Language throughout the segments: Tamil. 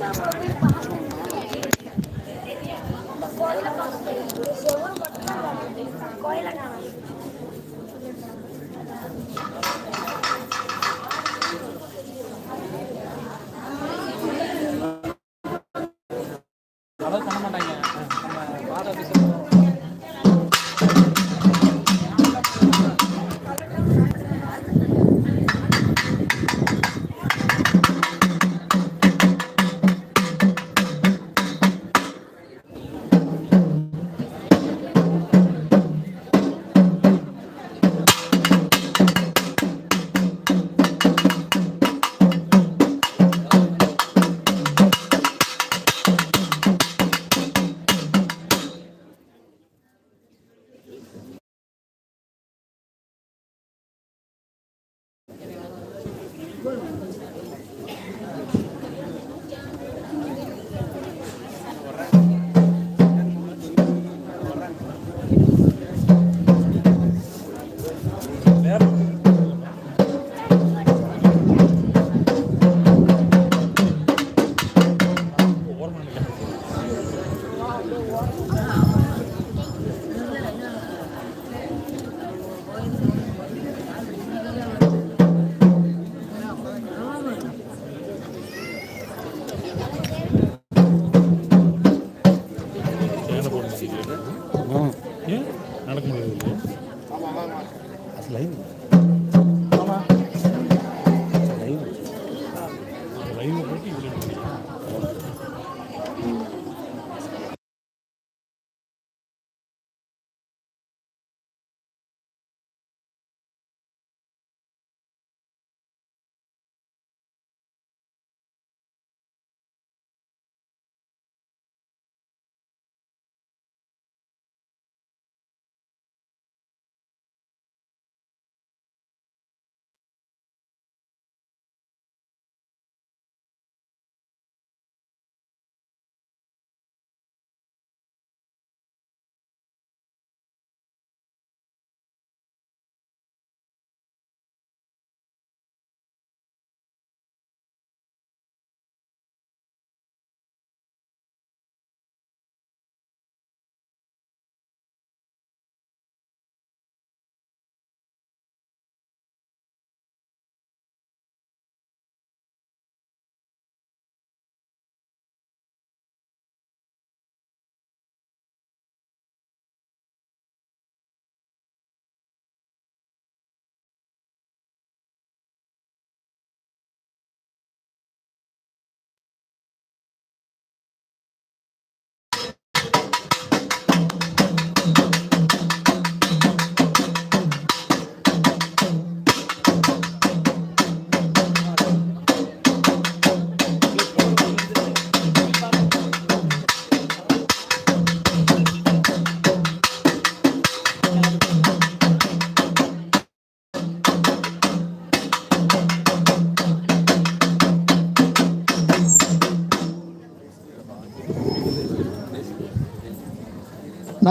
நான்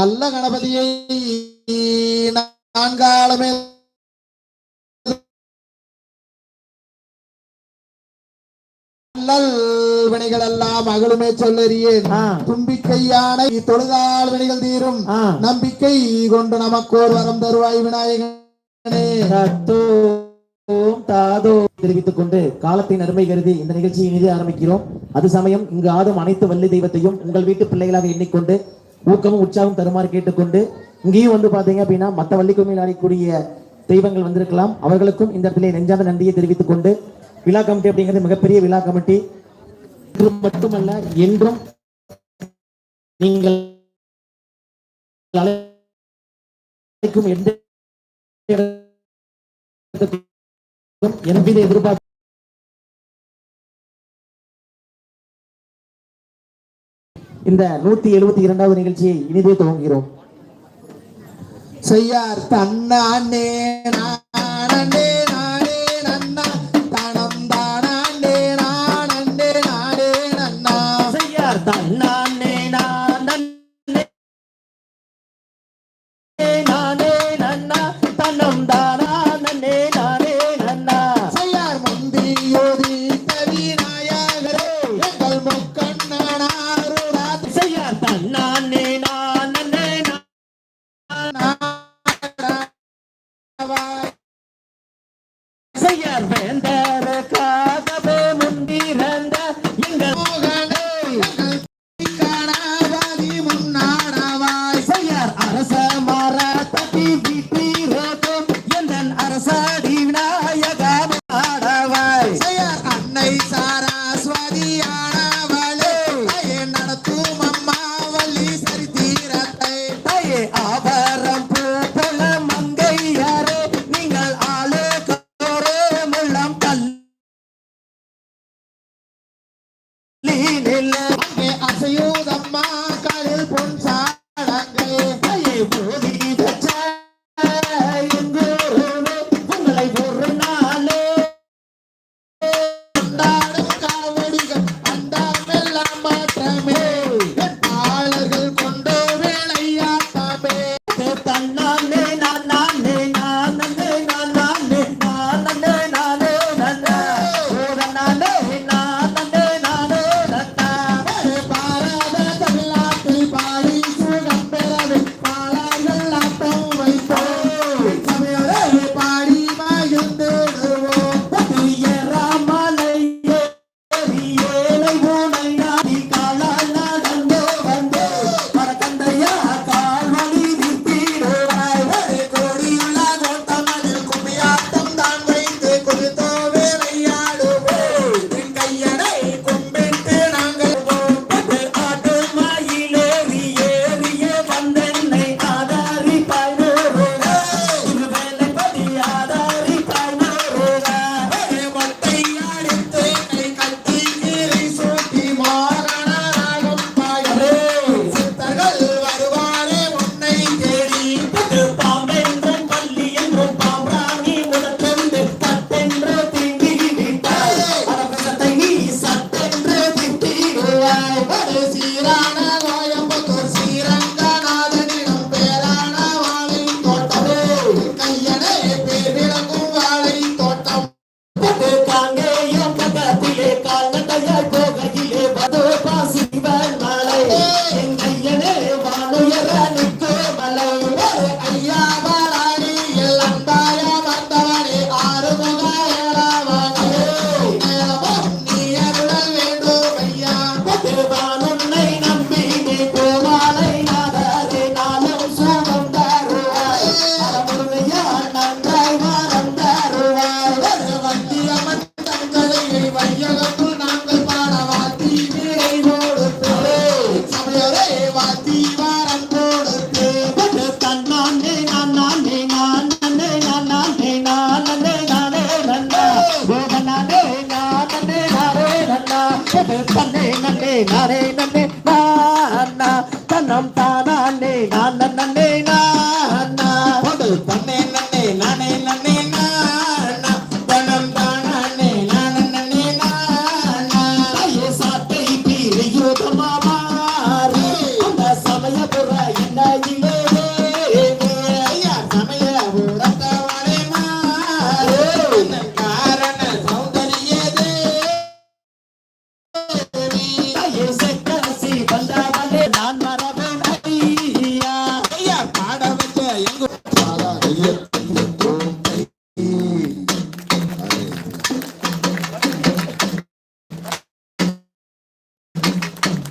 நல்ல கணபதியை நான்காலமே வினைகள் எல்லாம் அகலுமே சொல்லறியேன். தும்பிக்கையான தொழுதால் வினைகள் தீரும். நம்பிக்கை கொண்டு நமக்கோர் வரம் தருவாய் விநாயகனே தாதோ தெரிவித்துக் கொண்டு காலத்தின் அருமை கருதி இந்த நிகழ்ச்சியை இனிதே ஆரம்பிக்கிறோம் அது சமயம் இங்கு ஆடும் அனைத்து வள்ளி தெய்வத்தையும் உங்கள் வீட்டு பிள்ளைகளாக எண்ணிக்கொண்டு ஊக்கமும் உற்சாகம் தருமாறு கேட்டுக்கொண்டு இங்கேயும் வந்து பாத்தீங்க அப்படின்னா மத்த வள்ளிக்குமையில் ஆடக்கூடிய தெய்வங்கள் வந்திருக்கலாம். அவர்களுக்கும் இந்த இடத்துல நெஞ்சார்ந்த நன்றியை தெரிவித்துக் கொண்டு விழா கமிட்டி அப்படிங்கிறது மிகப்பெரிய விழா கமிட்டி. மட்டுமல்ல என்றும் நீங்கள் அழைக்கும் எந்த எவ்வித எதிர்பார்ப்பு இந்த நூத்தி எழுபத்தி இரண்டாவது நிகழ்ச்சியை இனிதே துவங்குகிறோம். செய்யார் தன்னானே நானே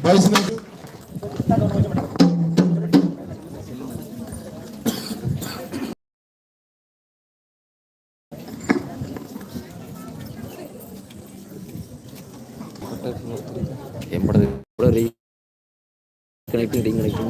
വൈസ് എവിടെ ഇവിടെ റീ കണക്ട് റീ കണക്ട്